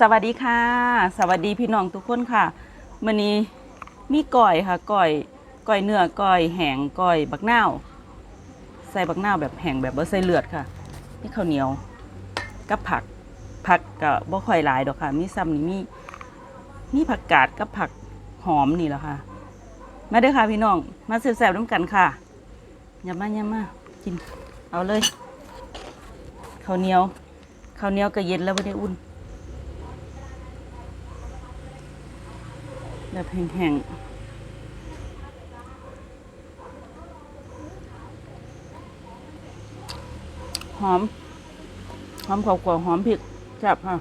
สวัสดีค่ะ สวัสดีพี่น้องทุกคนค่ะมื้อนี้มีก่อยค่ะก่อยก่อยเนื้อก่อยแห้งก่อยบักนาวใส่บักนาวแบบแห้งแบบบ่ใส่เลือดค่ะมีข้าวเหนียวกับผักผักก็บ่ค่อยหลายดอกค่ะ มีซ้ำนี่มีมีผักกาดกับผักหอมนี่แหละค่ะ มาเด้อค่ะพี่น้อง มาแซ่บๆน้ำกันค่ะอย่ามาอย่ามากิน เอาเลยข้าวเหนียว ข้าวเหนียวก็เย็นแล้วไม่ได้อุ่นแบบแห้งๆหอม หอมขาวกล่องหอมพริกแซ่บค่ะ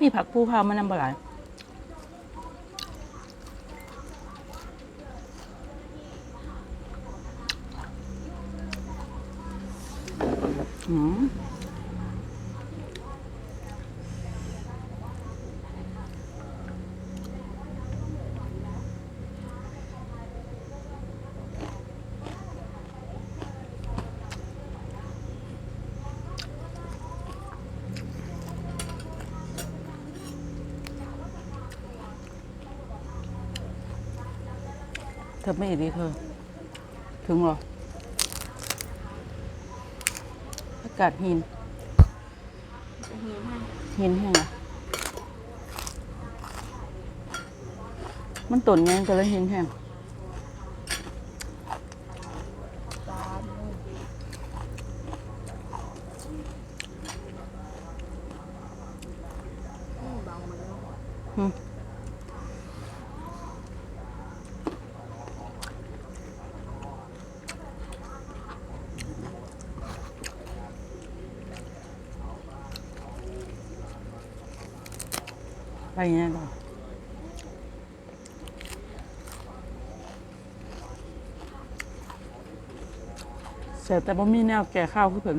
มีผักผู้พาวมานำบหลายอืม เธอไม่เห็นดีเธอ ถึงเหรอ อา กาดหิน หินแห้งมันตุ่นไงก็เลยหินแห้ง ไปยังไงก่อนเสียแต่บ่มีแนวแก่ข้าวคือเพิ่น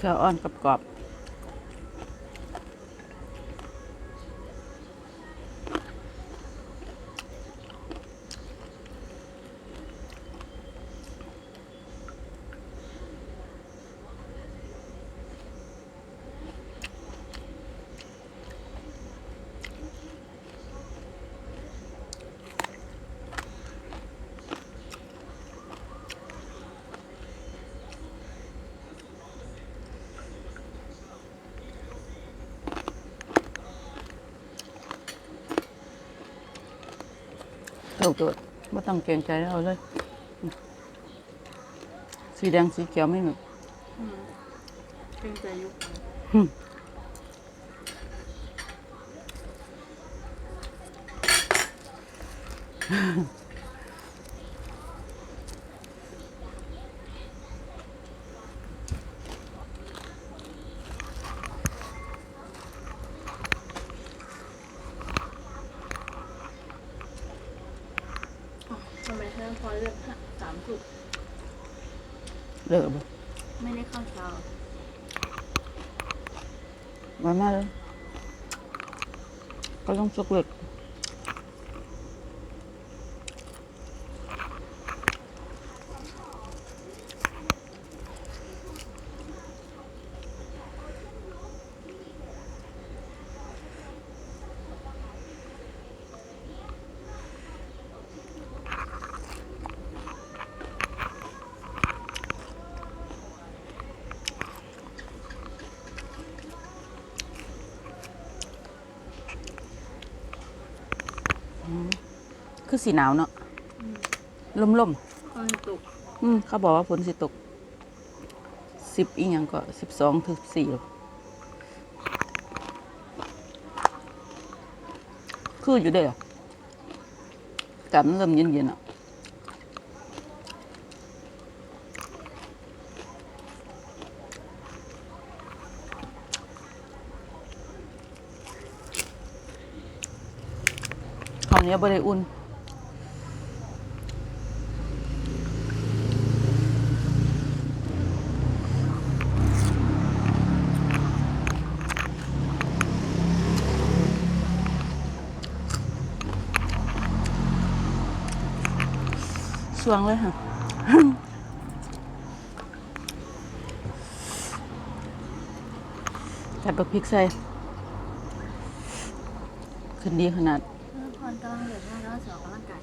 เครืออ่อนกับกรอบ ตัวตัวไม่ต้องเกรงใจเอาเลย สีแดงสีเขียวไม่เหมือนเกรงใจยุคอ๋อ ทำไมเธอพอเลือกสามสุกเลิกบ่ไม่ได้เข้าเช้ามามาเลยก็ต้องสุกเลิก คือสีหนาวเนาะลมลมอืมเขาบอกว่าฝนสิตกสิบอีกอย่างก็สิบสองถึงสี่คืออยู่ได้หรอกาศมันเริ่มเย็นๆอะขาเนียบริอุ่น สวงเลยค่ะใส่บักพริกใส่ขึ้นดีขนาดเพื่อนคนกำลังเดือดร้อนแล้วสองกำลังกาย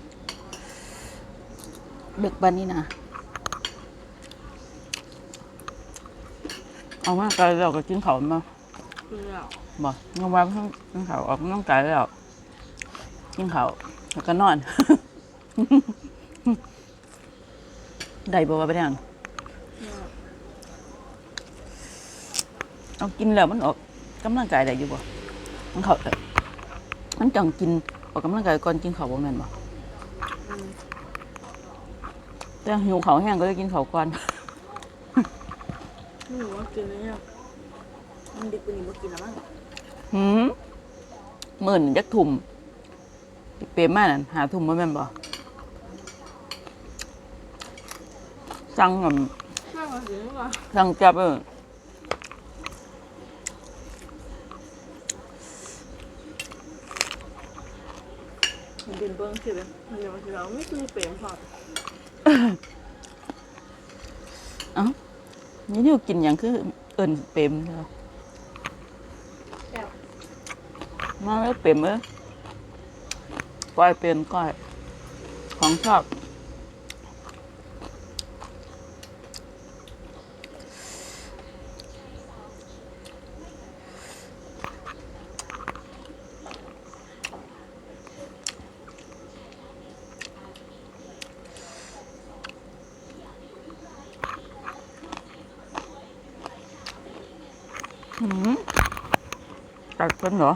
เด็กบ้านนี้นะเอามาไกลแล้วก็กินเขาวมาเปลือกบอกงาว่าเพิ่งกินเขาวออกกำลังกายแล้วกินเขาวแล้วก็นอน ได้บอกว่าไปยังเอากินแล้วมันออกกำลังกายได้อยู่บ่มันเขามันจังกินออกกำลังกายก่อนกินเขาวบ่แม่นบ่แต่หิวเขาวแห้งก็เลยกินเขาวก่อนไม่รู้ว่ากินไหมเนี่ยมันดิบกว่านี้มากินแล้วมั้งหืมหมื่นยักถุ่มเปรมมากนั่นหาถุ่มมาแม่นบ่ สั่งกับใช่มาถึงว่าสั่งจับเออมันดินเบิ้งสิเลยมันเดี๋ยวมาทีเราไม่คือเปรมพอดเอ้านี่นี่กินอย่างคือเอิญเปรมเด้อแซ่บมาแล้วเปรมเอ้ยก้อยเป็นก้อยของชอบ ตัดเป็นเหรอ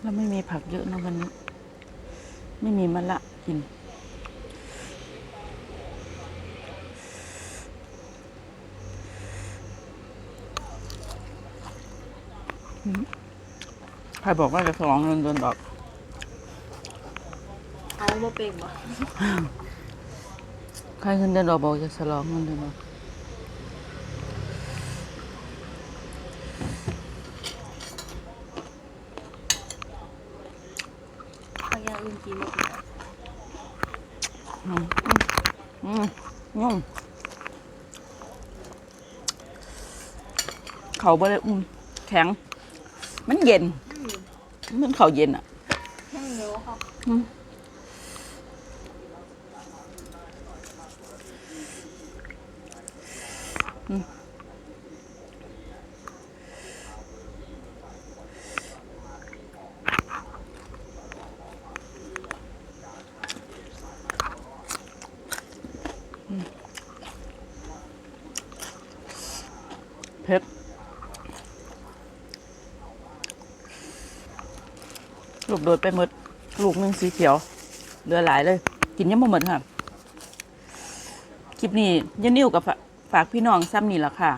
แล้วไม่มีผักเยอะนะวันนี้ ไม่มีมะละกิน ใครบอกว่าจะสองเงินเดือนดอก เอามาเปรมบ่ใครเงินเดือนดอกบอกจะสลองเงินเดือนดอกข้าวยาอื่นกินมากินอืมอืมอืมเขาบ่ได้อุ่มแข็ง มันเย็นมันเขาเย็นอะแห้งเร็วครับอืม ลูกโดดไปหมด ลูกหนึ่งสีเขียวเหลือหลายเลย กินยังไม่หมดค่ะ คลิปนี้ยานิ้วกับฝากพี่น้องซ้ำนี่แหละค่ะ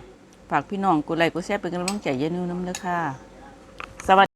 ฝากพี่น้องกดไลค์กดแชร์เป็นกำลังใจยานิ้วน้ำเด้อค่ะ